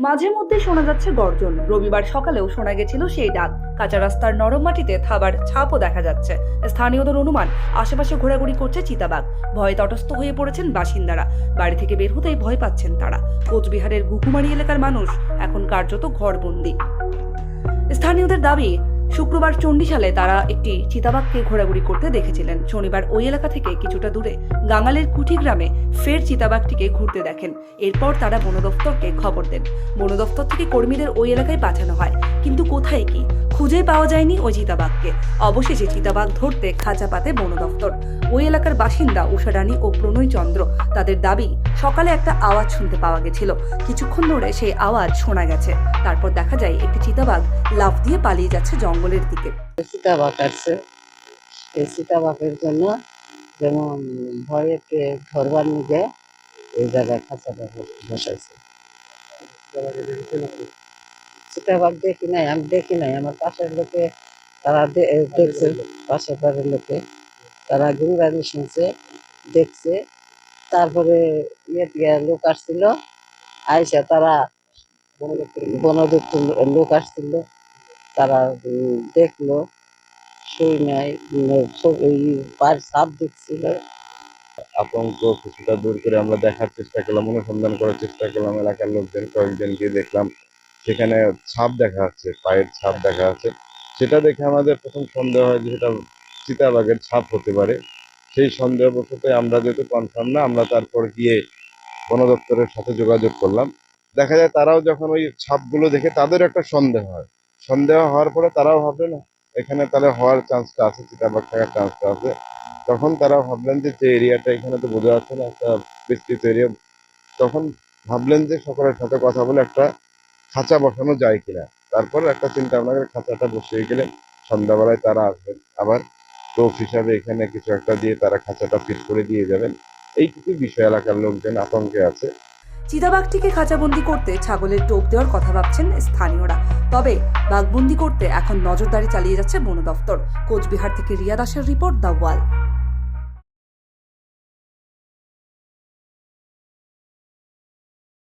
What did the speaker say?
মাঝে মধ্যে শোনা যাচ্ছে গর্জন। রবিবার সকালেও শোনা গেছিল সেই ডাক। কাঁচা রাস্তার নরম মাটিতে থাবার ছাপও দেখা যাচ্ছে। স্থানীয়দের অনুমান, আশেপাশে ঘোরাঘুরি করছে চিতাবাঘ। ভয়ে তটস্থ হয়ে পড়েছেন বাসিন্দারা। বাড়ি থেকে বের হতেই ভয় পাচ্ছেন তারা। কোচবিহারের ঘুঘুমারি এলাকার মানুষ এখন কার্যত ঘরবন্দি। স্থানীয়দের দাবি শুক্রবার চণ্ডীশালে তারা একটি চিতাবাঘকে ঘোরাঘুরি করতে দেখেছিলেন। শনিবার ওই এলাকা থেকে কিছুটা দূরে গাঙ্গালের কুঠি গ্রামে ফের চিতাবাঘটিকে ঘুরতে দেখেন। এরপর তারা বন দফতরকে খবর দেন। বন দফতর থেকে কর্মীদের ওই এলাকায় পাঠানো হয়। কিন্তু কোথায় কি? খুঁজে পাওয়া যায়নি ওই চিতাবাঘকে। অবশেষে চিতাবাঘ ধরতে খাঁচা পাতে বন দফতর ওই এলাকার বাসিন্দা উষারানী ও প্রণয় চন্দ্র তাদের দাবি, সকালে একটা আওয়াজ শুনতে পাওয়া গেছিল। কিছুক্ষণ ধরে সেই আওয়াজ শোনা গেছে। তারপর দেখা যায় একটি চিতাবাঘ লাফ দিয়ে পালিয়ে যাচ্ছে জঙ্গলের দিকে। সীতাবাঘ আসছে এই সীতাবাঘের জন্য যেমন ভয়েতে ধরবার নিজে এই জায়গায় খাঁচাটা বসাইছে। সীতাবাঘ দেখি নাই, আমি দেখি নাই। আমার পাশের লোকে তারা দেখছে, পাশের বাড়ির লোকে। তারা গুঙ্গানি শুনছে, দেখছে। তারপরে ইয়ে দিয়ে লোক আসছিল। আইসা তারা বনদপ্তর লোক আসছিল। তারা দেখল, শুই নাই এই পায়ের সাপ দেখছিল আতঙ্ক কিছুটা দূর করে আমরা দেখার চেষ্টা করলাম, অনুসন্ধান করার চেষ্টা করলাম, এলাকার লোকজন কয়েকজন গিয়ে দেখলাম, সেখানে ছাপ দেখা যাচ্ছে, পায়ের ছাপ দেখা যাচ্ছে। সেটা দেখে আমাদের প্রথম সন্দেহ হয় যে সেটা চিতাবাঘের ছাপ হতে পারে। সেই সন্দেহবশত আমরা যেহেতু কনফার্ম না, আমরা তারপর গিয়ে বন দপ্তরের সাথে যোগাযোগ করলাম। দেখা যায় তারাও যখন ওই ছাপগুলো দেখে তাদের একটা সন্দেহ হয়। সন্দেহ হওয়ার পরে তারাও ভাবলেন, এখানে তাহলে হওয়ার চান্সটা আছে চিতাবাঘ থাকার চান্সটা আছে। তখন তারা ভাবলেন যে যে এরিয়াটা, এখানে তো বোঝা যাচ্ছে না, একটা বিস্তৃত এরিয়া। তখন ভাবলেন যে সকলের সাথে কথা বলে একটা খাঁচা বসানো যায় কিনা। তারপর একটা চিন্তা ভাবনা করে খাঁচাটা বসিয়ে গেলেন। সন্ধ্যাবেলায় তারা আসবেন। আবার টোপ হিসাবে এখানে কিছু একটা দিয়ে তারা খাঁচাটা ফিট করে দিয়ে যাবেন। এইটুকু বিষয় এলাকার লোকজন আতঙ্কে আছে। চিতাবাঘটিকে খাঁচাবন্দি করতে ছাগলের টোপ দেওয়ার কথা ভাবছেন স্থানীয়রা। তবে বাঘবন্দি করতে এখন নজরদারি চালিয়ে যাচ্ছে বন দফতর কোচবিহার থেকে রিয়া দাসের রিপোর্ট দ্য ওয়াল।